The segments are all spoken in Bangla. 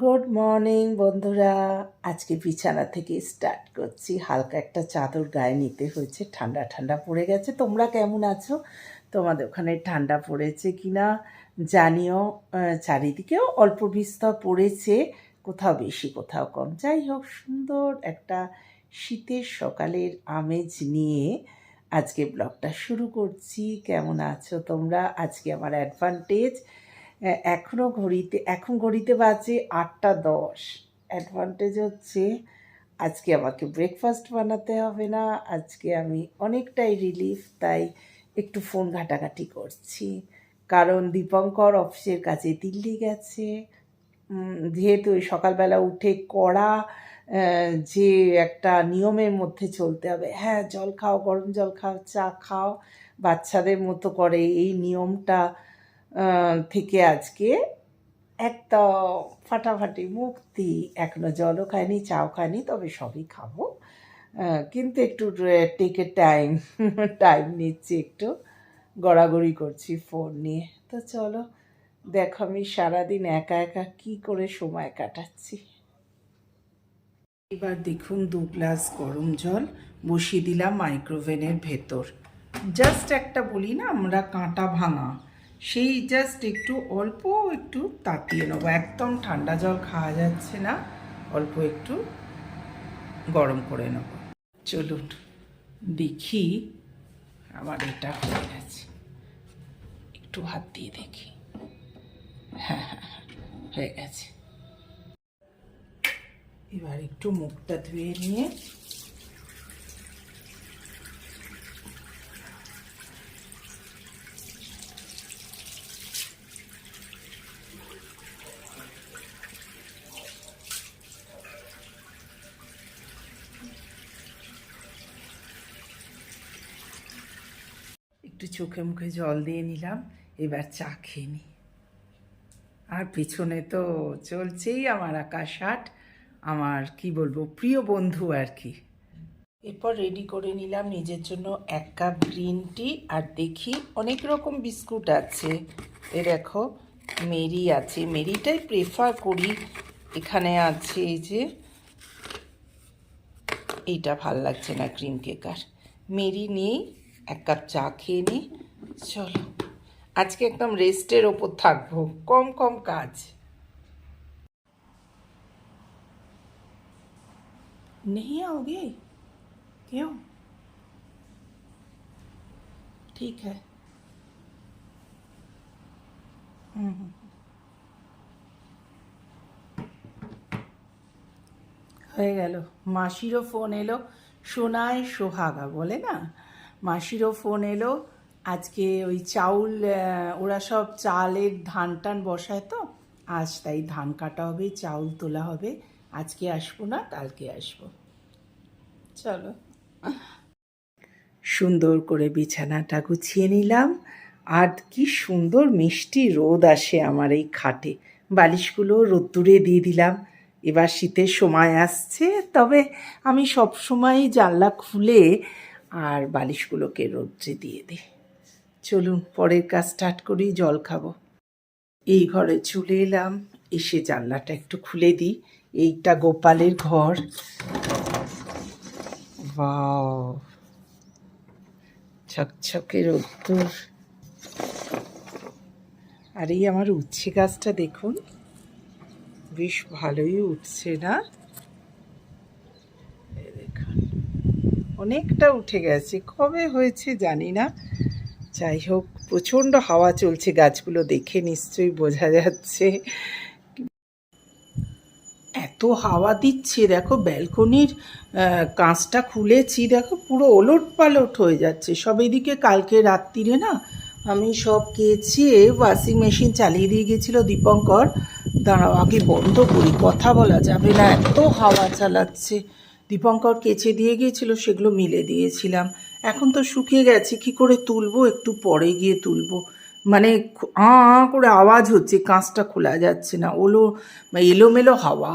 গুড মর্নিং বন্ধুরা। আজকে বিছানা থেকে স্টার্ট করছি। হালকা একটা চাদর গায়ে নিতে হয়েছে। ঠান্ডা ঠান্ডা পড়ে গেছে। তোমরা কেমন আছো? তোমাদের ওখানে ঠান্ডা পড়েছে কি না জানিও চারিদিকেও অল্প বিস্তর পড়েছে। কোথাও বেশি, কোথাও কম। যাই হোক, সুন্দর একটা শীতের সকালের আমেজ নিয়ে আজকে ব্লগটা শুরু করছি। কেমন আছো তোমরা? আজকে আমার অ্যাডভান্টেজ এখনও ঘড়িতে, এখন ঘড়িতে বাজে আটটা দশ। অ্যাডভান্টেজ হচ্ছে আজকে আমাকে ব্রেকফাস্ট বানাতে হবে না, আজকে আমি অনেকটাই রিলিফ তাই একটু ফোন ঘাটাঘাটি করছি। কারণ দীপঙ্কর অফিসের কাছে দিল্লি গেছে। যেহেতু ওই সকালবেলা উঠে কড়া যে একটা নিয়মের মধ্যে চলতে হবে হ্যাঁ জল খাও, গরম জল খাও, চা খাও, বাচ্চাদের মতো করে এই নিয়মটা থেকে আজকে একদম ফাটাফাটি মুক্তি। এখনও জলও খাইনি, চাও খাইনি, তবে সবই খাব। কিন্তু একটু টেকে টাইম টাইম নিচ্ছি একটু। গড়াগড়ি করছি ফোন নিয়ে। তো চলো, দেখো আমি সারাদিন একা একা কি করে সময় কাটাচ্ছি। এবার দেখুন দু গ্লাস গরম জল, বসিয়ে দিলাম মাইক্রোওভেনের ভেতর। জাস্ট একটা বলি না, আমরা কাঁটা ভাঙা। সেই জাস্ট একটু অল্প একটু তাতিয়ে নেব। একদম ঠান্ডা জল খাওয়া যাচ্ছে না অল্প একটু গরম করে নেব। চলুন দেখি আমার এটা হয়ে গেছে। একটু হাত দিয়ে দেখি। হ্যাঁ হ্যাঁ হ্যাঁ, হয়ে গেছে। এবার একটু মুখটা ধুয়ে নিয়ে একটু চোখে মুখে জল দিয়ে নিলাম, এবার চা খেয়ে নিই। আর পেছনে তো চলছেই আমার আকাশ হাট, আমার, কি বলব, প্রিয় বন্ধু আর কি। এরপর রেডি করে নিলাম নিজের জন্য এক কাপ গ্রিন টি আর দেখি অনেক রকম বিস্কুট আছে। এ দেখো, মেরি আছে। মেরিটাই প্রেফার করি। এখানে আছে এই যে, এইটা ভালো লাগছে না ক্রিম কেক আর। মেরি নিয়েই এক কাপ চা খেয়ে নিই চলো আজকে একদম রেস্টের ওপর থাকবো কম কম কাজ नहीं आओगे क्यों ठीक है हम्म, हम्म। হয়ে গেল মাসিরও ফোন এলো সোনায় সোহাগা বলে না মাসিরও ফোন এলো। আজকে ওই চাউল ওরা সব চালের ধান টান বসায় তো। আজ তাই ধান কাটা হবে, চাউল তোলা হবে। আজকে আসব না, কালকে আসব। চলো। সুন্দর করে বিছানাটা গুছিয়ে নিলাম। আর কি সুন্দর মিষ্টি রোদ আসে আমার এই খাটে। বালিশগুলো রোদ্দুরে দিয়ে দিলাম। এবার শীতের সময় আসছে, তবে আমি সব সময় জানলা খুলে আর বালিশগুলোকে রোদ্রে দিয়ে দিই চলুন, পরের কাজ স্টার্ট করি, জল খাব। এই ঘরে চলে এলাম। এসে জানলাটা একটু খুলে দিই। এইটা গোপালের ঘর। ছকছকে রোদ্দুর। আর এই আমার উচ্ছে গাছটা দেখুন। বেশ ভালোই উঠছে না এই দেখুন অনেকটা উঠে গেছে। কবে হয়েছে জানি না। যাই হোক, প্রচণ্ড হাওয়া চলছে গাছগুলো দেখে নিশ্চয়ই বোঝা যাচ্ছে। এত হাওয়া দিচ্ছে, দেখো ব্যালকনির কাঁচটা খুলেছি, দেখো পুরো ওলট পালট হয়ে যাচ্ছে। সব এদিকে কালকে রাত্রিরে না আমি সব কেচিয়ে ওয়াশিং মেশিন চালিয়ে দিয়ে গেছিল দীপঙ্কর। দাঁড়াও, আগে বন্ধ করি, কথা বলা যাবে না। এত হাওয়া চালাচ্ছে। দীপঙ্কর কেচে দিয়ে গিয়েছিল, সেগুলো মিলে দিয়েছিলাম। এখন তো শুকিয়ে গেছে, কি করে তুলবো? একটু পরে গিয়ে তুলবো। মানে আ করে আওয়াজ হচ্ছে, কাঁচটা খোলা যাচ্ছে না, ওলো, এলোমেলো হাওয়া।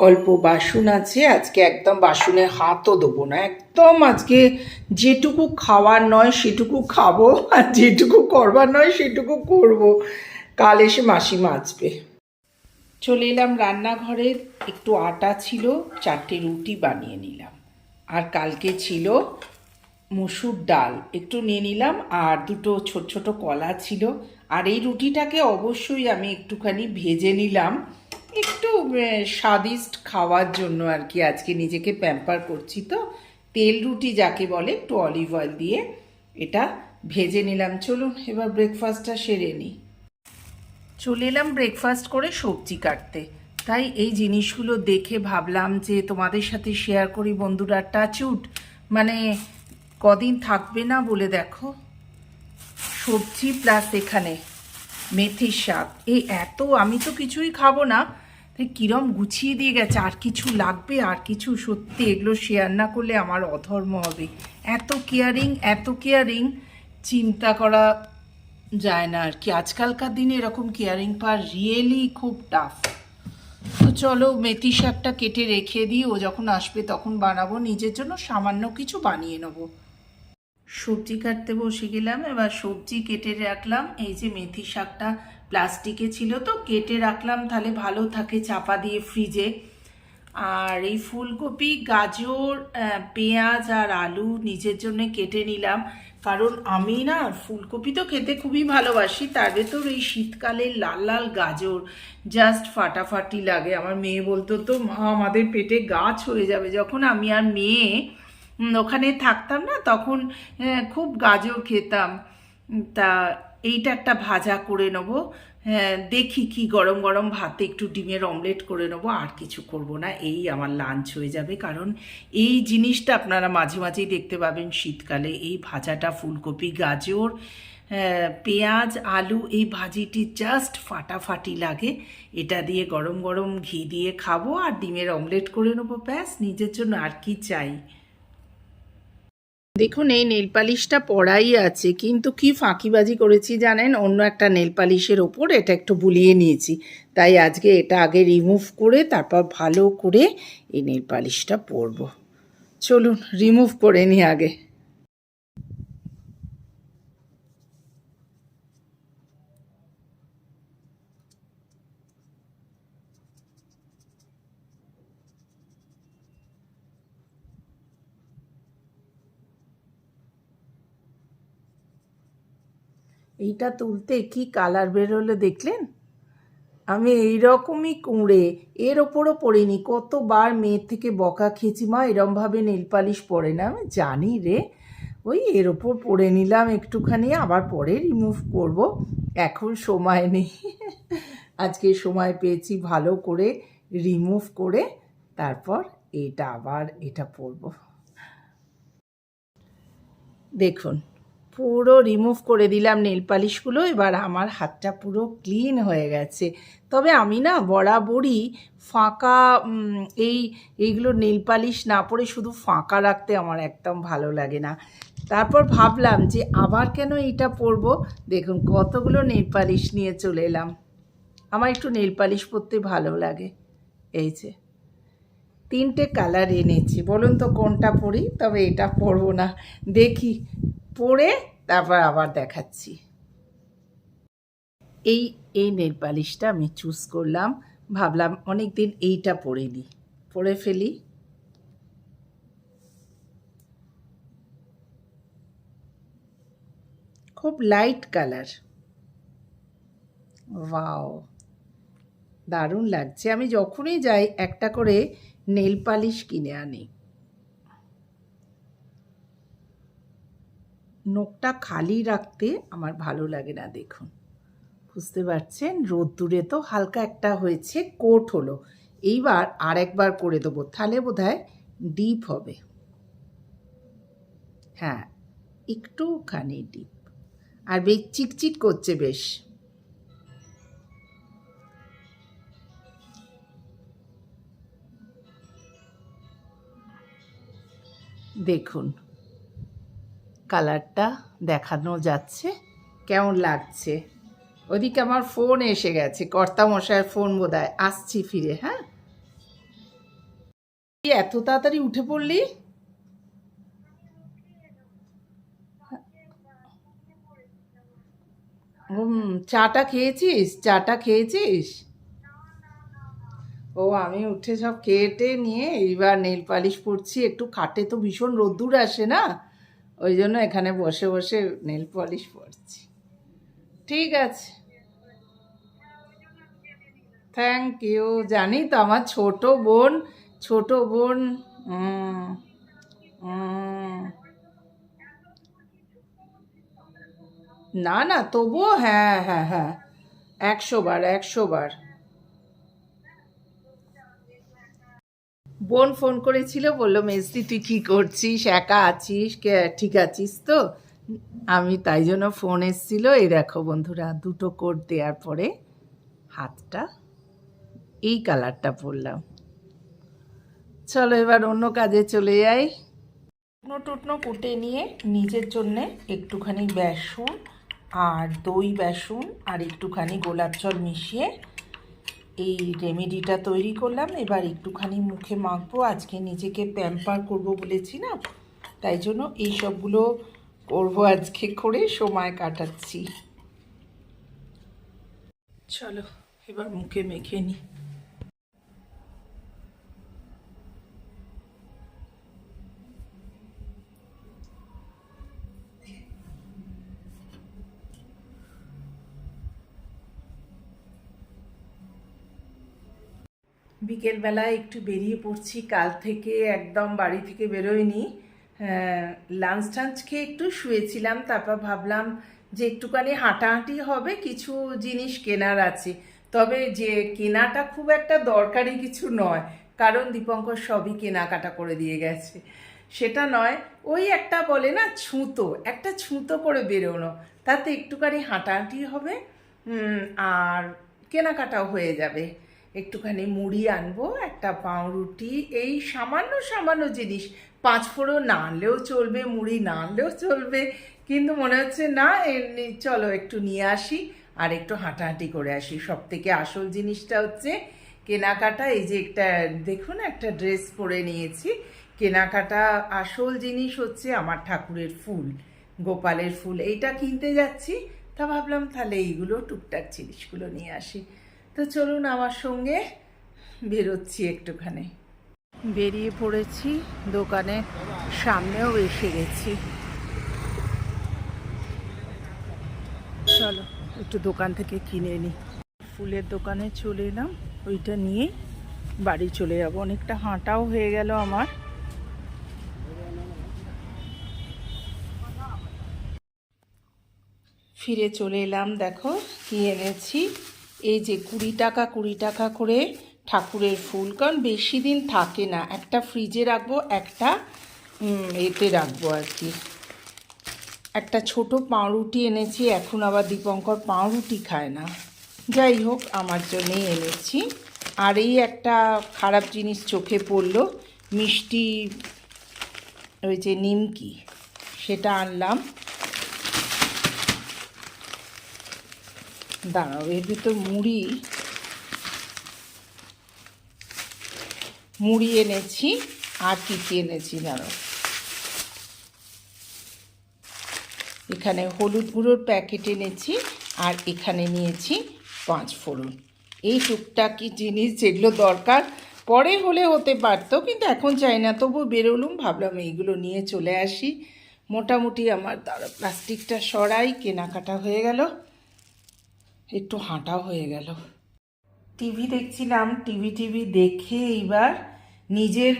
অল্প বাসন আছে, আজকে একদম বাসনে হাতও দেবো না। একদম আজকে যেটুকু খাওয়ার নয়, সেটুকু খাব, আর যেটুকু করবার নয়, সেটুকু করব। কাল এসে মাসি মাজবে চলে এলাম রান্নাঘরের একটু আটা ছিল, চারটে রুটি বানিয়ে নিলাম। আর কালকে ছিল মুসুর ডাল, একটু নিয়ে নিলাম, আর দুটো ছোট ছোট কলা ছিল। আর এই রুটিটাকে অবশ্যই আমি একটুখানি ভেজে নিলাম। একটু স্বাদিষ্ট খাওয়ার জন্য আর কি, আজকে নিজেকে প্যাম্পার করছি তো। তেল রুটি যাকে বলে, একটু অলিভ অয়েল দিয়ে এটা ভেজে নিলাম। চলুন, এবার ব্রেকফাস্টটা সেরে নিই। চলে এলাম ব্রেকফাস্ট করে সবজি কাটতে। তাই এই জিনিসগুলো দেখে ভাবলাম যে তোমাদের সাথে শেয়ার করি বন্ধুরা টাচুট মানে কদিন থাকবে না বলে দেখো। সবজি প্লাস এখানে মেথির শাক। এই এত আমি তো কিছুই খাব না। তাই কিরম গুছিয়ে দিয়ে গেছে। আর কিছু লাগবে, আর কিছু সত্যি এগুলো শেয়ার না করলে আমার অধর্ম হবে। এত কেয়ারিং এত কেয়ারিং চিন্তা করা যায় না আর কি। আজকালকার দিনে এরকম কেয়ারিং পাওয়া রিয়েলি খুব টাফ তো চলো মেথি শাকটা কেটে রেখে দিই, ও যখন আসবে তখন বানাবো, নিজের জন্য সামান্য কিছু বানিয়ে নেব। সবজি কাটতে বসে গেলাম, এবার সবজি কেটে রাখলাম। এই যে মেথি শাকটা প্লাস্টিকে ছিল তো, কেটে রাখলাম, তাহলে ভালো থাকে চাপা দিয়ে ফ্রিজে আর এই ফুলকপি, গাজর পেঁয়াজ আর আলু নিজের জন্য কেটে নিলাম। কারণ আমি না ফুলকপি তো খেতে খুবই ভালোবাসি, তার ভেতর এই শীতকালে লাল লাল গাজর জাস্ট ফাটাফাটি লাগে। আমার মেয়ে বলতো, তো মা, আমাদের পেটে গাছ হয়ে যাবে। যখন আমি আর মেয়ে ওখানে থাকতাম না, তখন খুব গাজর খেতাম। তা এইটা একটা ভাজা করে নেব। দেখি কি গরম গরম ভাতে একটু ডিমের অমলেট করে নেব আর কিছু করব না। এই আমার লাঞ্চ হয়ে যাবে কারণ এই জিনিসটা আপনারা মাঝে মাঝেই দেখতে পাবেন শীতকালে। এই ভাজাটা ফুলকপি গাজর আহ, পেঁয়াজ আলু এই ভাজিটি জাস্ট ফাটাফাটি লাগে। এটা দিয়ে গরম গরম ঘি দিয়ে খাব আর ডিমের অমলেট করে নেব ব্যাস নিজের জন্য। আর কি চাই? দেখুন, এই নেল পালিশটা পড়াই আছে, কিন্তু কি ফাঁকিবাজি করেছি জানেন? অন্য একটা নেল পালিশের ওপর এটা একটু বুলিয়ে নিয়েছি। তাই আজকে এটা আগে রিমুভ করে, তারপর ভালো করে এই নেল পালিশটা পরব। চলুন রিমুভ করে নি আগে। এইটা তুলতে কি কালার বেরোলো দেখলেন? আমি এইরকমই কুঁড়ে, এর ওপরও পড়িনি, কতবার মেয়ের থেকে বকা খেয়েছি মা, এরমভাবে নেল পালিশ পরে না, আমি জানি রে। ওই এর ওপর পরে নিলাম একটুখানি, আবার পরে রিমুভ করব, এখন সময় নেই। আজকে সময় পেয়েছি ভালো করে রিমুভ করে, তারপর এটা আবার, এটা পরবো। দেখুন পুরো রিমুভ করে দিলাম নেল পালিশগুলো এবার আমার হাতটা পুরো ক্লিন হয়ে গেছে। তবে আমি না বরাবরই ফাঁকা এই, এইগুলো নেল পালিশ না পরে শুধু ফাঁকা রাখতে আমার একদম ভালো লাগে না। তারপর ভাবলাম যে আবার কেন এইটা পরবো? দেখুন কতগুলো নেল পালিশ নিয়ে চলে এলাম। আমার একটু নেল পালিশ পরতে ভালো লাগে। এই যে, তিনটে কালার এনেছি। বলুন তো কোনটা পরি? তবে এটা পরবো না। দেখি। পরে তারপর আবার দেখাচ্ছি। এই এই নেল পালিশটা আমি চুজ করলাম। ভাবলাম অনেক দিন এইটা পরে নিই পরে ফেলি। খুব লাইট কালার ওয়াও দারুণ লাগছে। আমি যখনই যাই একটা করে নেল পালিশ কিনে আনি। নোকটা খালি রাখতে আমার ভালো লাগে না, দেখুন। বুঝতে পারছেন? রোদ্দুরে তো হালকা একটা হয়েছে, কোট হলো। এইবার আর একবার করে দেবো, তাহলে বোধ ডিপ হবে। হ্যাঁ একটুখানি ডিপ আর বেশ চিকচিক করছে বেশ। দেখুন। কালারটা দেখানো যাচ্ছে। কেমন লাগছে? ওদিকে আমার ফোন এসে গেছে। কর্তা মশাইয়ের ফোন বোধহয় আসছি ফিরে হ্যাঁ? এত তাড়াতাড়ি উঠে পড়লি? হুম চাটা খেয়েছিস? চাটা খেয়েছিস? ও, আমি উঠে সব কেটে নিয়ে এইবার নেল পালিশ পরছি। একটু খাটে তো ভীষণ রোদ্দুর আসে না? ওই জন্য এখানে বসে বসে নেল পলিশ পরছি। ঠিক আছে। থ্যাংক ইউ জানি তো আমার ছোট বোন ছোট বোন না না, তবুও হ্যাঁ হ্যাঁ হ্যাঁ। একশো বার একশো বার। বোন ফোন করেছিল, বলল, মেজদি, তুই কি করছিস? একা আছিস? কে- ঠিক আছিস তো? আমি তাই জন্য ফোন এসছিল। এই দেখো বন্ধুরা, দুটো কোট দেওয়ার পরে হাতটা এই কালারটা পরলাম। চলো এবার অন্য কাজে চলে যাই। টুকনো টুকনো কুটে নিয়ে নিজের জন্যে একটুখানি বেসন আর দই বেসন আর একটুখানি গোলাপ জল মিশিয়ে এই রেমেডিটা তৈরি করলাম। এবার একটুখানি মুখে মাখবো। আজকে নিজেকে প্যাম্পার করব বলেছি না? তাই জন্য এই সবগুলো করব আজকে করে সময় কাটাচ্ছি। চলো, এবার মুখে মেখে নিই বিকেলবেলা একটু বেরিয়ে পড়ছি, কাল থেকে একদম বাড়ি থেকে বেরোয়নি। লাঞ্চ টাঞ্চ খেয়ে একটু শুয়েছিলাম, তারপর ভাবলাম যে একটুখানি হাঁটাহাঁটি হবে, কিছু জিনিস কেনার আছে। তবে যে কেনাটা খুব একটা দরকারি কিছু নয়, কারণ দীপঙ্কর সবই কেনাকাটা করে দিয়ে গেছে। সেটা নয়, ওই একটা বলে না, ছুঁতো, একটা ছুঁতো করে বেরোনো। তাতে একটুখানি হাঁটাহাঁটি হবে আর কেনাকাটাও হয়ে যাবে। একটুখানি মুড়ি আনব, একটা পাউরুটি, এই সামান্য সামান্য জিনিস। পাঁচ ফোড়ন না আনলেও চলবে, মুড়ি না আনলেও চলবে। কিন্তু মনে হচ্ছে, না, এমনি চলো একটু নিয়ে আসি আর একটু হাঁটাহাঁটি করে আসি। সব থেকে আসল জিনিসটা হচ্ছে কেনাকাটা। এই যে একটা, দেখুন, একটা ড্রেস পরে নিয়েছি। কেনাকাটা আসল জিনিস হচ্ছে আমার ঠাকুরের ফুল, গোপালের ফুল। এইটা কিনতে যাচ্ছি, তা ভাবলাম তাহলে এইগুলো টুকটাক জিনিসগুলো নিয়ে আসি। তো চলুন আমার সঙ্গে বেরোচ্ছি একটুখানি। বেরিয়ে পড়েছি দোকানে সামনেও এসে গেছি। চলো, একটু দোকান থেকে কিনে নিই ফুলের দোকানে চলে এলাম, ওইটা নিয়ে বাড়ি চলে যাব। অনেকটা হাঁটাও হয়ে গেল আমার। ফিরে চলে এলাম, দেখো কি এনেছি। এই যে কুড়ি টাকা কুড়ি টাকা করে ঠাকুরের ফুল, কারণ বেশি দিন থাকে না। একটা ফ্রিজে রাখব, একটা এতে রাখব আর কি। একটা ছোট পাউরুটি এনেছি, এখন আবার দীপঙ্কর পাউরুটি খায় না। যাই হোক, আমার জন্যেই এনেছি। আর এই একটা খারাপ জিনিস চোখে পড়ল, মিষ্টি, ওই যে নিমকি, সেটা আনলাম। দাঁড়াও, এর ভিতর মুড়ি মুড়ি এনেছি, আর কী এনেছি দাঁড়াও এখানে হলুদ গুঁড়োর প্যাকেট এনেছি, আর এখানে নিয়েছি পাঁচ ফোড়ন। এই টুকটাকি জিনিস যেগুলো দরকার, পরে হলে হতে পারতো, কিন্তু এখন চাই না তবু বেরোলুম, ভাবলাম এইগুলো নিয়ে চলে আসি। মোটামুটি আমার দাঁড়া, প্লাস্টিকটা সরাই, কেনাকাটা হয়ে গেল। একটু হাঁটা হয়ে গেল। টিভি দেখছিলাম, টিভি টিভি দেখে এইবার নিজের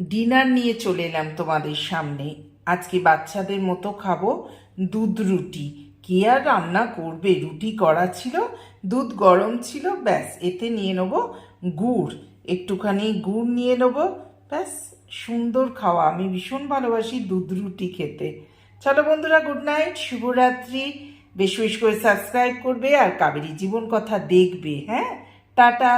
ডিনার নিয়ে চলে এলাম তোমাদের সামনে। আজকে বাচ্চাদের মতো খাব দুধ রুটি। কি আর রান্না করবে? রুটি করা ছিল, দুধ গরম ছিল, ব্যাস, এতে নিয়ে নেব গুড়। একটুখানি গুড় নিয়ে নেব, ব্যাস, সুন্দর খাওয়া। আমি ভীষণ ভালোবাসি দুধ রুটি খেতে। চলো বন্ধুরা, গুড নাইট, শুভরাত্রি। বেশি বেশ করে সাবস্ক্রাইব করবে আর কাবেরি জীবন কথা দেখবে হ্যাঁ? টাটা।